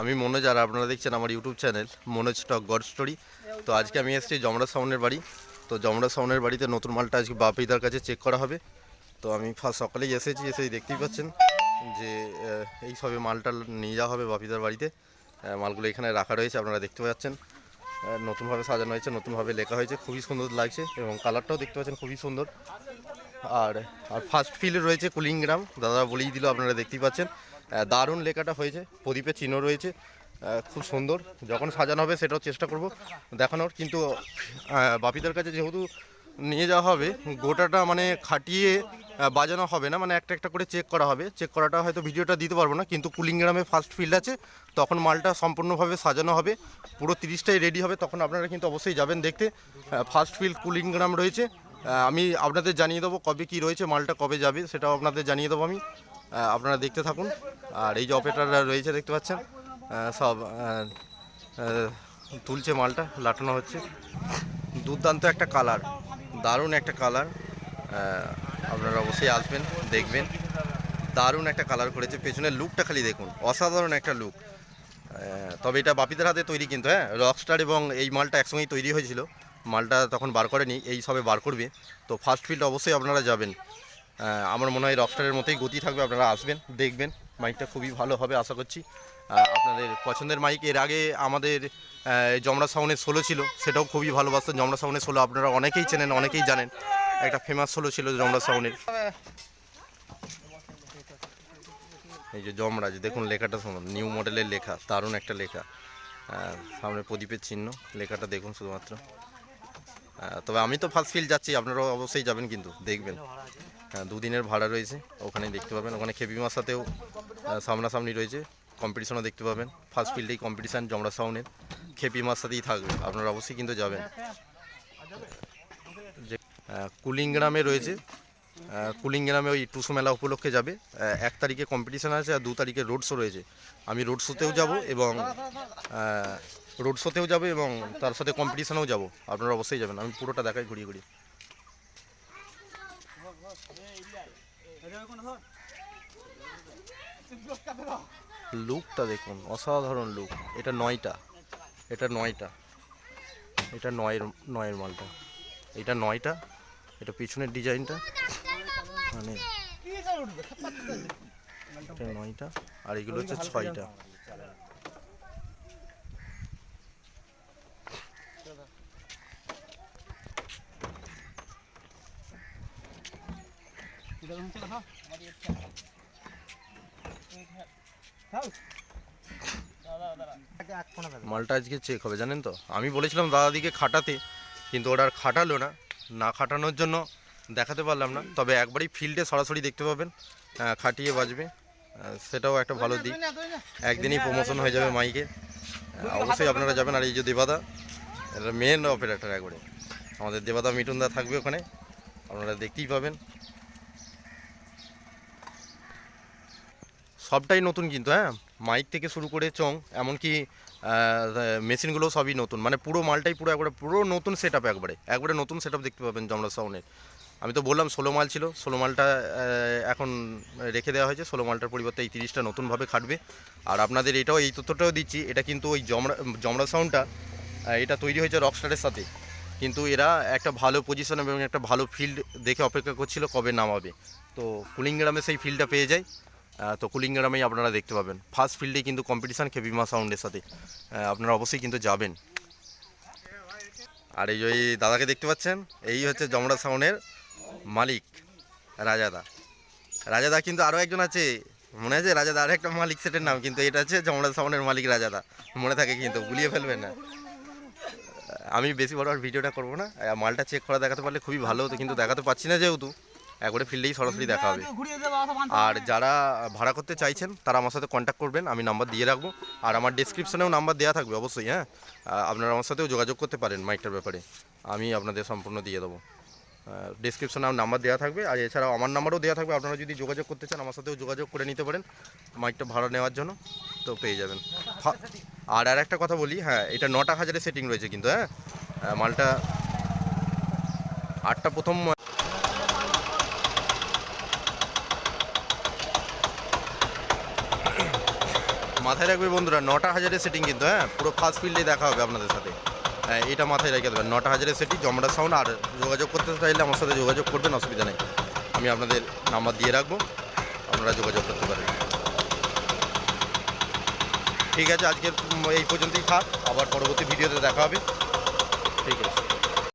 আমি মনোজ, আর আপনারা দেখছেন আমার YouTube channel Manoj talk god story তো আজকে আমি এসেছি জমরা সাউনের বাড়ি। তো জমরা সাউনের বাড়িতে নতুন মালটা আজকে বাপিদার কাছে চেক করা হবে। তো আমি ফার্স্ট সকালেই এসেছি, এসেই দেখতেই পাচ্ছেন যে এই সবে মালটা নিয়ে যাওয়া হবে বাপিদার বাড়িতে। মালগুলো এখানে রাখা রয়েছে, আপনারা দেখতে পাচ্ছেন। নতুনভাবে সাজানো হয়েছে, নতুনভাবে লেখা হয়েছে, খুবই সুন্দর লাগছে এবং কালারটাও দেখতে পাচ্ছেন খুবই সুন্দর। আর আর ফার্স্ট ফিল্ডে রয়েছে কুলিংগ্রাম দাদা বলেই দিল, আপনারা দেখতেই পাচ্ছেন। দারুণ লেখাটা হয়েছে, প্রদীপের চিহ্ন রয়েছে খুব সুন্দর, যখন সাজানো হবে সেটাও চেষ্টা করব দেখানোর, কিন্তু বাপিদের কাছে যেহেতু নিয়ে যাওয়া হবে, গোটাটা মানে খাটিয়ে বাজানো হবে না মানে একটা একটা করে চেক করা হবে চেক করাটা হয়তো ভিডিওটা দিতে পারব না, কিন্তু কুলিং গ্রামে ফার্স্ট ফিল্ড আছে, তখন মালটা সম্পূর্ণভাবে সাজানো হবে, পুরো তিরিশটাই রেডি হবে, তখন আপনারা কিন্তু অবশ্যই যাবেন দেখতে ফার্স্ট ফিল্ড কুলিং গ্রাম রয়েছে আমি আপনাদের জানিয়ে দেবো কবে কি রয়েছে, মালটা কবে যাবে, সেটাও আপনাদের জানিয়ে দেবো আমি আপনারা দেখতে থাকুন। আর এই যে অপারেটাররা রয়েছে, দেখতে পাচ্ছেন সব তুলছে মালটা, লাটানো হচ্ছে। দুর্দান্ত একটা কালার, দারুণ একটা কালার। আপনারা অবশ্যই আসবেন, দেখবেন। দারুণ একটা কালার করেছে, পেছনের লুকটা খালি দেখুন, অসাধারণ একটা লুক। তবে এটা বাপিদের হাতে তৈরি কিন্তু হ্যাঁ? রকস্টার এবং এই মালটা একসঙ্গেই তৈরি হয়েছিল। মালটা তখন বার করেনি, এই সবে বার করবে। তো ফার্স্ট ফিল্ড অবশ্যই আপনারা যাবেন। আমার মনে হয় রকস্টারের মতোই গতি থাকবে, আপনারা আসবেন, দেখবেন, মাইকটা খুবই ভালো হবে, আশা করছি। আপনাদের পছন্দের মাইক, এর আগে আমাদের জমরা সাউনের সোলো ছিল, সেটাও খুবই ভালোবাসতেন। জমরা সাউনের সোলো আপনারা অনেকেই চেনেন, অনেকেই জানেন, একটা ফেমাস সোলো ছিল জমরা সাউনের এই যে যমরাজ, দেখুন লেখাটা শুনুন নিউ মডেলের লেখা, দারুণ একটা লেখা। সামনে প্রদীপের চিহ্ন, লেখাটা দেখুন শুধুমাত্র। তবে আমি তো ফার্স্ট ফিল যাচ্ছি, আপনারাও অবশ্যই যাবেন কিন্তু, দেখবেন। দুদিনের ভাড়া রয়েছে। ওখানে দেখতে পাবেন। ওখানে খেপিমার সাথেও সামনাসামনি রয়েছে। কম্পিটিশনও দেখতে পাবেন। First ফিল্ডেই competition জমরা সাউনের। খেপিমার সাথেই থাকবে। আপনারা অবশ্যই কিন্তু যাবেন। যে কুলিংগ্রামে রয়েছে। কুলিংগ্রামে ওই টুসু মেলা উপলক্ষে যাবে। এক তারিখে কম্পিটিশান আছে আর দু তারিখে রোড শো রয়েছে। আমি রোড শোতেও যাব এবং রোড শোতেও যাব এবং তার সাথে কম্পিটিশানেও যাব। আপনারা অবশ্যই যাবেন। আমি পুরোটা দেখাই ঘুরিয়ে ঘুরিয়ে। লুকটা দেখুন, অসাধারণ লুক। এটা নয়টা। এটা নয়টা। এটা নয়ের নয়ের মালটা। এটা নয়টা। এটা পিছনের ডিজাইনটা। মানে এটা নয়টা। আর এগুলো হচ্ছে ছয়টা। মালটা আজকে চেক হবে, জানেন তো? আমি বলেছিলাম দাদাদিকে খাটাতে, কিন্তু ওরা আর খাটালো না। না খাটানোর জন্য দেখাতে পারলাম না। তবে একবারই ফিল্ডে সরাসরি দেখতে পাবেন খাটিয়ে বাজবে। সেটাও একটা ভালো দিক। একদিনই প্রমোশন হয়ে যাবে মাইকে। অবশ্যই আপনারা যাবেন। আর এই যে দেবাদা এটা মেন অপারেটার একবারে। আমাদের দেবাদা মিটুনদা থাকবে ওখানে। আপনারা দেখতেই পাবেন। সবটাই নতুন কিন্তু হ্যাঁ? মাইক থেকে শুরু করে চং, এমনকি মেশিনগুলো সবই নতুন। মানে পুরো মালটাই পুরো একবারে, পুরো নতুন সেট আপ একবারে। একবারে নতুন সেট দেখতে পাবেন জমরা সাউনের আমি তো বললাম ষোলো মাল ছিল, ষোলো মালটা এখন রেখে দেওয়া হয়েছে। ষোলো মালটার পরিবর্তে এই তিরিশটা নতুনভাবে খাটবে। আর আপনাদের এটাও, এই তথ্যটাও দিচ্ছি, এটা কিন্তু ওই জমরা জমরা সাউন্ডটা এটা তৈরি হয়েছে রকস্টারের সাথে। কিন্তু এরা একটা ভালো পজিশন এবং একটা ভালো ফিল্ড দেখে অপেক্ষা করছিল কবে নামাবে। তো কুলিংগ্রামে সেই ফিল্ডটা পেয়ে যায়। তো কুলিংগ্রামেই আপনারা দেখতে পাবেন। ফার্স্ট ফিল্ডে কিন্তু কম্পিটিশান খেপিমা সাউন্ডের সাথে। আপনারা অবশ্যই কিন্তু যাবেন। আর এই যে দাদাকে দেখতে পাচ্ছেন, এই হচ্ছে জমরা সাউন্ডের মালিক, রাজাদা। রাজাদা কিন্তু আরও একজন আছে। মনে আছে? রাজাদা আরও একটা মালিক সেটের নাম, কিন্তু এটা হচ্ছে জমরা সাউন্ডের মালিক রাজাদা। মনে থাকে কিন্তু গুলিয়ে ফেলবেন না। আমি বেশি বড় আর ভিডিওটা করব না। মালটা চেক করা দেখাতে পারলে খুবই ভালো হতো, কিন্তু দেখাতে পাচ্ছি না যেহেতু। একবারে ফিল্ডেই সরাসরি দেখা হবে। আর যারা ভাড়া করতে চাইছেন তারা আমার সাথে কন্ট্যাক্ট করবেন আমি নাম্বার দিয়ে রাখব। আর আমার ডিসক্রিপশনেও নাম্বার দেওয়া থাকবে অবশ্যই হ্যাঁ। আপনারা আমার সাথেও যোগাযোগ করতে পারেন মাইকটার ব্যাপারে। আমি আপনাদের সম্পূর্ণ দিয়ে দেবো। ডিসক্রিপশনে আমার নাম্বার দেওয়া থাকবে আর এছাড়াও আমার নাম্বারও দেওয়া থাকবে। আপনারা যদি যোগাযোগ করতে চান আমার সাথেও যোগাযোগ করে নিতে পারেন মাইকটা ভাড়া নেওয়ার জন্য তো পেয়ে যাবেন। আর আর একটা কথা বলি হ্যাঁ এটা নটা হাজারে সেটিং রয়েছে কিন্তু হ্যাঁ। মালটা আটটা প্রথম মাথায় রাখবে বন্ধুরা, নটা হাজারের সেটিং কিন্তু হ্যাঁ? পুরো ফার্স্ট ফিল্ডে দেখা হবে আপনাদের সাথে। হ্যাঁ এটা মাথায় রেখে দেবেন। নটা হাজারের সেটিং জমরা সাউন্ড আর যোগাযোগ করতে চাইলে আমার সাথে যোগাযোগ করবেন, অসুবিধা নেই। আমি আপনাদের নাম্বার দিয়ে রাখব, আপনারা যোগাযোগ করতে পারেন। ঠিক আছে, আজকের এই পর্যন্তই থাক। আবার পরবর্তী ভিডিওতে দেখা হবে। ঠিক আছে।